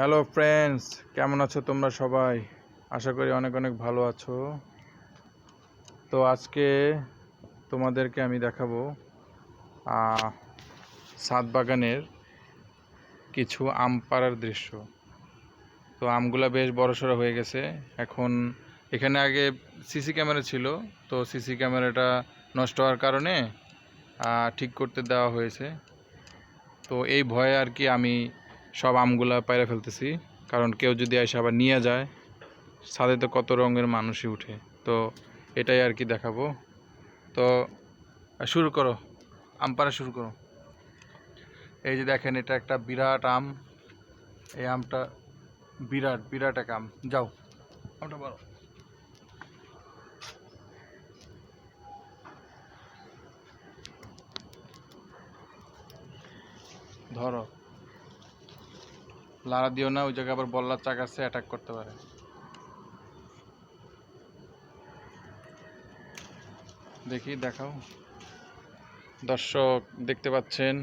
Hello friends কেমন আছো তোমরা সবাই? আশা করি অনেক অনেক ভালো আছো। তো আজকে তোমাদেরকে আমি দেখাবো ছাদ বাগানের কিছু আম পাড়ার দৃশ্য। তো আমগুলা বেশ বড়সড় হয়ে গেছে। এখন এখানে আগে সিসি ক্যামেরা ছিল, তো সিসি ক্যামেরাটা নষ্ট হওয়ার কারণে ঠিক করতে দেওয়া হয়েছে। তো এই ভয়ে আর কি আমি সব আমগুলা পায়রা ফেলতেছি। কারণ কেউ যদি এসে আবার নিয়ে যায়, ছাদে তো কত রঙের মানুষই উঠে। তো এটাই আর কি দেখাবো। তো, শুরু করো। আম পাড়া শুরু করো। এই যে দেখেন, এটা একটা বিরাট আম। এই আমটা বিরাট বিরাট এক আম। যাও, আমটা বলো ধরো। লাড়া দিও না, ওই জায়গায় আবার বল্লার চাক আছে অ্যাটাক করতে পারে। দেখি, দেখাও। দর্শক, দেখতে পাচ্ছেন,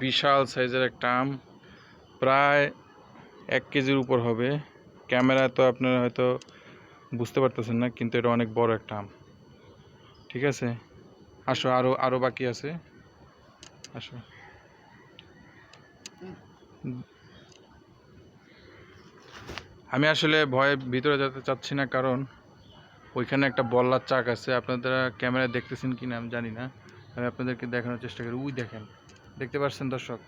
বিশাল সাইজের একটা আম। প্রায় এক কেজির উপর হবে। ক্যামেরায় তো আপনারা হয়তো বুঝতে পারতেছেন না, কিন্তু এটা অনেক বড় একটা আম। ঠিক আছে? আসো আরও আরও বাকি আছে। আসো। আমি আসলে ভয়ে ভিতরে যেতে চাচ্ছি না, কারণ ওইখানে একটা বল্লার চাক আছে। আপনারা ক্যামেরায় দেখতেছেন কি না আমি জানি না। আমি আপনাদেরকে দেখানোর চেষ্টা করি। উই দেখেন, দেখতে পাচ্ছেন দর্শক?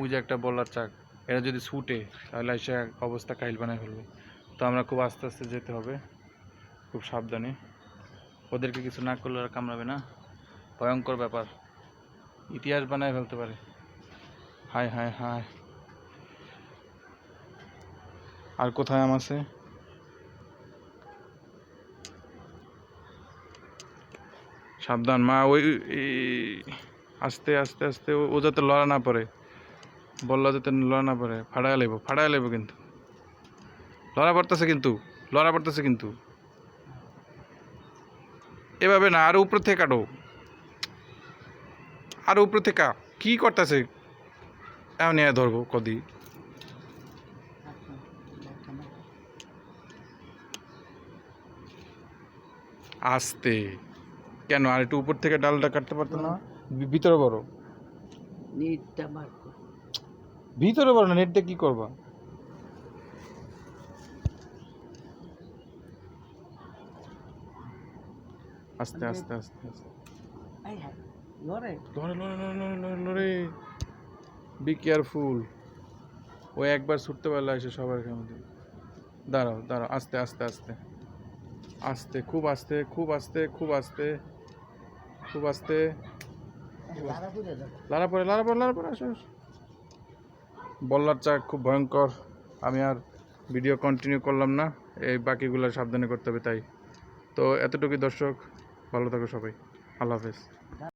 উই যে একটা বল্লার চাক। এটা যদি ছুটে, তাহলে এসে অবস্থা কাইল বানায় ফেলবে। তো আমরা খুব আস্তে আস্তে যেতে হবে। খুব সাবধানে। ওদেরকে কিছু না করলে আর কামড়াবে না। ভয়ঙ্কর ব্যাপার। ইতিহাস বানায় ফেলতে পারে। হায় হায় হায়। আর কোথায় আম আছে? সাবধান, মা, ওই আস্তে আস্তে আস্তে, ও- যাতে লড়া না পড়ে, বলল যাতে লড়া না পড়ে ফাড়ায় লেবো ফাড়ায় লেবো কিন্তু। লড়া পড়তেছে কিন্তু, লড়া পড়তেছে কিন্তু। এভাবে না, আরও উপর থেকে কাটো। আরও উপর থেকে, কা- করতেছে? এমন ধরবো, কদি। আস্তে। কেন? আর একটু উপর থেকে ডালটা কাটতে পারতো না? ভিতরে বড়। নিটটা বার ভিতরে বড় না নেটটা কি করবা? আস্তে আস্তে আস্তে আস্তে। বি কেয়ারফুল ও একবার ছুটতে পারলে এসে সবার মধ্যে দাঁড়াও দাঁড়াও আস্তে আস্তে আস্তে। আস্তে, খুব আস্তে খুব আস্তে খুব আস্তে খুব আস্তে। লারা পরে লারা পরে আসো। বল্লার চাক খুব ভয়ঙ্কর। আমি আর ভিডিও কন্টিনিউ করলাম না। এই বাকিগুলো সাবধানে করতে হবে, তাই। তো এতটুকুই দর্শক, ভালো থাকো সবাই। আল্লাহ হাফেজ।